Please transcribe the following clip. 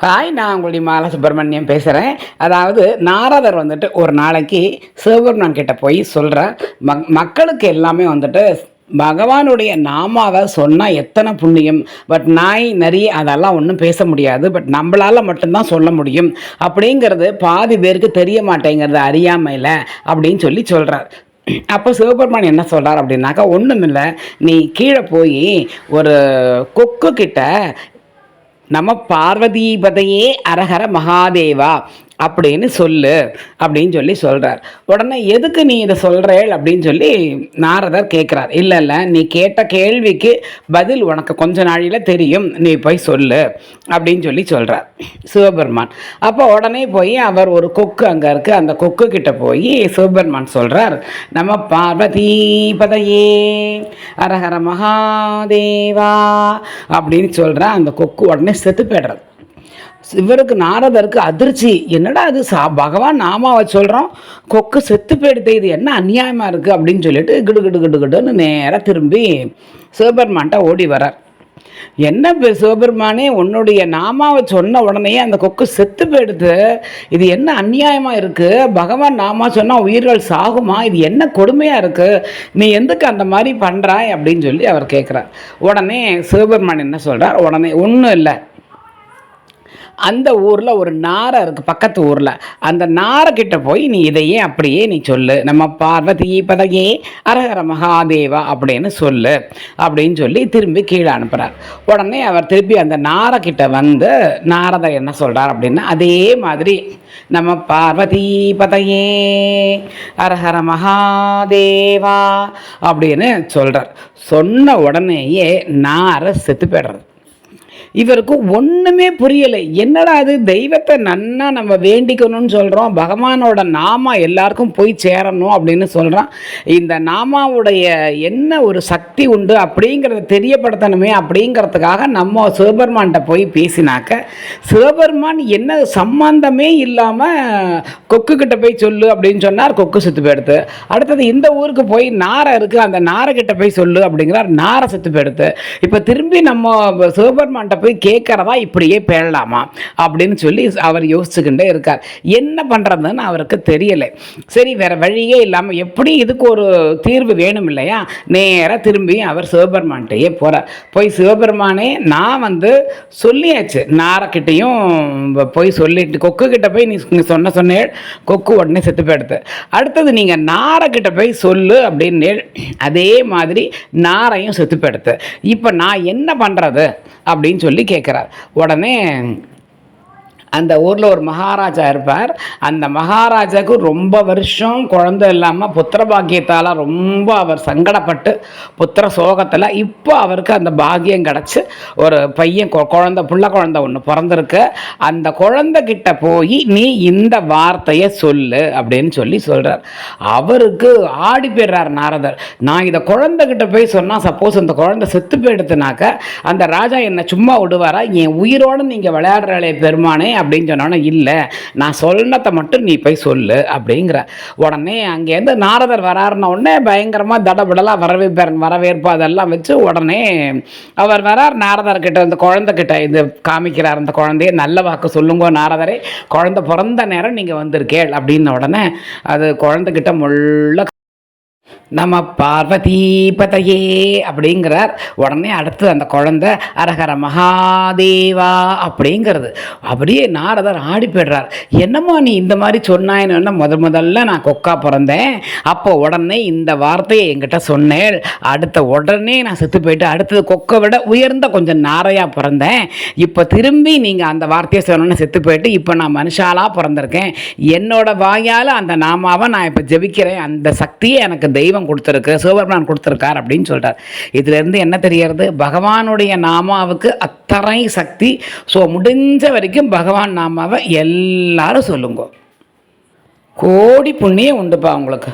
Hi நான் உங்களுடைய மாலா சுப்பிரமணியம் பேசுகிறேன் அதாவது நாரதர் வந்துட்டு ஒரு நாளைக்கு சிவபெருமான் கிட்ட போய் சொல்கிறார் மக் மக்களுக்கு எல்லாமே வந்துட்டு பகவானுடைய நாமாவை சொன்னால் எத்தனை புண்ணியம்? பட் நாய் நரி அதெல்லாம் ஒன்றும் பேச முடியாது. பட் நம்மளால் மட்டும்தான் சொல்ல முடியும். அப்படிங்கிறது பாதி பேருக்கு தெரிய மாட்டேங்கிறது அறியாமையில் அப்படின்னு சொல்லி சொல்கிறார் அப்போ சிவபெருமான் என்ன சொல்கிறார் அப்படின்னாக்கா ஒன்றும் இல்லை நீ கீழே போய் ஒரு கொக்கு கிட்ட நம பார்வதிபதையே அரஹர மகாதேவா. அப்படின்னு சொல்லு அப்படின்னு சொல்லி சொல்கிறார் உடனே எதுக்கு நீ இதை சொல்கிறேள் அப்படின்னு சொல்லி நாரதர் கேட்குறார் இல்லை இல்லை நீ கேட்ட கேள்விக்கு பதில் உனக்கு கொஞ்ச நாழியில் தெரியும். நீ போய் சொல்லு அப்படின்னு சொல்லி சொல்கிறார் சிவபெருமான். அப்போ உடனே போய் அவர் ஒரு கொக்கு அங்கே இருக்குது அந்த கொக்கு கிட்ட போய் சிவபெருமான் சொல்கிறார் நம்ம பார்வதி பதையே அரஹர மகாதேவா அப்படின்னு சொல்கிற அந்த கொக்கு உடனே செத்து போய்டுறது. இவருக்கு நாரதருக்கு அதிர்ச்சி. என்னடா அது சா பகவான் நாமாவை சொல்கிறோம் கொக்கு செத்து போயிடுது இது என்ன அநியாயமாக இருக்குது அப்படின்னு சொல்லிட்டு கிடு கிடு கிடு கிடுன்னு நேராக திரும்பி சிவபெருமான்ட்ட ஓடி வரார். என்ன இப்போ சிவபெருமானே உன்னுடைய நாமாவை சொன்ன உடனே அந்த கொக்கு செத்து போயிடுது. இது என்ன அநியாயமாக இருக்குது பகவான் நாமா சொன்னால் உயிர்கள் சாகுமா? இது என்ன கொடுமையாக இருக்குது நீ எதுக்கு அந்த மாதிரி பண்ணுறாய் அப்படின்னு சொல்லி அவர் கேட்குறார் உடனே சிவபெருமான் என்ன சொல்கிறார் உடனே ஒன்றும் இல்லை. அந்த ஊரில் ஒரு நாரை இருக்குது பக்கத்து ஊரில். அந்த நாரக்கிட்ட போய் நீ இதையே அப்படியே நீ சொல்லு. நம்ம பார்வதி பதகே அரஹர மகாதேவா அப்படின்னு சொல்லு அப்படின்னு சொல்லி திரும்பி கீழே அனுப்புகிறார் உடனே அவர் திருப்பி அந்த நாரக்கிட்ட வந்து நாரதர் என்ன சொல்கிறார் அப்படின்னா அதே மாதிரி நம்ம பார்வதி பதையே அரஹர மகாதேவா அப்படின்னு சொல்கிறார் சொன்ன உடனேயே நாரை செத்து போய்டுறது. இவருக்கு ஒன்றுமே புரியலை. என்னடா அது? தெய்வத்தை நன்னா நம்ம வேண்டிக்கணும்னு சொல்கிறோம் பகவானோட நாமா எல்லாருக்கும் போய் சேரணும் அப்படின்னு சொல்கிறான் இந்த நாமாவுடைய என்ன ஒரு சக்தி உண்டு அப்படிங்கிறத தெரியப்படுத்தணுமே அப்படிங்கிறதுக்காக நம்ம சிவபெருமான்கிட்ட போய் பேசினாக்க சிவபெருமான் என்ன சம்பந்தமே இல்லாமல் கொக்கு கிட்ட போய் சொல்லு அப்படின்னு சொன்னார் கொக்கு செத்து போயிடுத்து. அடுத்தது இந்த ஊருக்கு போய் நாரை இருக்குது அந்த நாரை கிட்ட போய் சொல்லு அப்படிங்கிறார். நாரை செத்து போயிடுத்து. இப்போ திரும்பி நம்ம சிவபெருமான்கிட்ட போய் கேட்குறதா இப்படியே பேழலாமா அப்படின்னு சொல்லி அவர் யோசிச்சுக்கிட்டே இருக்கார். என்ன பண்ணுறதுன்னு அவருக்கு தெரியலை. சரி வேற வழியே இல்லாமல் எப்படி இதுக்கு ஒரு தீர்வு வேணும் இல்லையா? நேராக திரும்பி அவர் சிவபெருமான்கிட்டயே போகிறார் போய் சிவபெருமானே நான் வந்து சொல்லியாச்சு. நாரக்கிட்டையும் போய் சொல்லிட்டு கொக்கு கிட்ட போய் நீ சொன்ன சொன்னே கொக்கு உடனே செத்து போயிடுது. அடுத்தது நீங்கள் நாரக்கிட்ட போய் சொல்லு அப்படின்னு அதே மாதிரி நாரையும் செத்து போயிடுது. இப்போ நான் என்ன பண்ணுறது அப்படின்னு சொல்லி கேட்குறார் உடனே அந்த ஊரில் ஒரு மகாராஜா இருப்பார். அந்த மகாராஜாவுக்கு ரொம்ப வருஷம் குழந்தை இல்லாமல் புத்திர பாக்கியத்தால் ரொம்ப அவர் சங்கடப்பட்டு புத்திர சோகத்தில் இப்போ அவருக்கு அந்த பாக்கியம் கிடச்சி ஒரு பையன் கொ- புள்ள குழந்தை ஒன்று பிறந்திருக்கு. அந்த குழந்தை கிட்ட போய் நீ இந்த வார்த்தையை சொல்லு அப்படின்னு சொல்லி சொல்கிறார் அவருக்கு ஆடி போயிடுறார் நாரதர். நான் இதை குழந்தைகிட்ட போய் சொன்னால் சப்போஸ் அந்த குழந்தை செத்து போயிடுத்துனாக்க அந்த ராஜா என்னை சும்மா விடுவாரா? என் உயிரோடு நீங்கள் விளையாடுறாளே பெருமானே அப்படின்னு சொன்னோன்னே இல்லை நான் சொன்னதை மட்டும் நீ போய் சொல்லு அப்படிங்கிற. உடனே அங்கேருந்து நாரதர் வராருன உடனே பயங்கரமாக தடபடலாக வரவேற்பார் வரவேற்பு அதெல்லாம் வச்சு உடனே அவர் வரார். நாரதர் கிட்ட இந்த குழந்தை கிட்ட இது காமிக்கிறார் அந்த குழந்தைய நல்ல வாக்கு சொல்லுங்க நாரதரே குழந்தை பிறந்த நேரம் நீங்கள் வந்திருக்கேள் அப்படின்ன உடனே அது குழந்தைகிட்ட முள்ள நம்ம பார்வதீபதையே அப்படிங்கிறார். உடனே அடுத்து அந்த குழந்தை அரஹர மகாதேவா அப்படிங்கிறது. அப்படியே நாரதர் ஆடி போய்டுறார். என்னம்மா நீ இந்த மாதிரி சொன்னாயின்னு முத முதல்ல நான் கொக்கா பிறந்தேன். அப்போ உடனே இந்த வார்த்தையை என்கிட்ட சொன்னேன் அடுத்த உடனே நான் செத்து போயிட்டு அடுத்தது கொக்கை விட உயர்ந்த கொஞ்சம் நாரையாக பிறந்தேன். இப்போ திரும்பி நீங்கள் அந்த வார்த்தையை சொன்னோன்னு செத்து போயிட்டு இப்போ நான் மனுஷாலாக பிறந்திருக்கேன். என்னோட வாயால் அந்த நாமாவை நான் இப்போ ஜெபிக்கிறேன். அந்த சக்தியை எனக்கு தெய்வம் கொடுத்துருக்கு சிவபெருமான் கொடுத்துருக்கார் அப்படின்னு சொல்கிறார் இதுலேருந்து என்ன தெரியறது பகவானுடைய நாமாவுக்கு அத்தனை சக்தி. ஸோ முடிஞ்ச வரைக்கும் பகவான் நாமாவை எல்லாரும் சொல்லுங்க. கோடி புண்ணியம் உண்டுப்பா உங்களுக்கு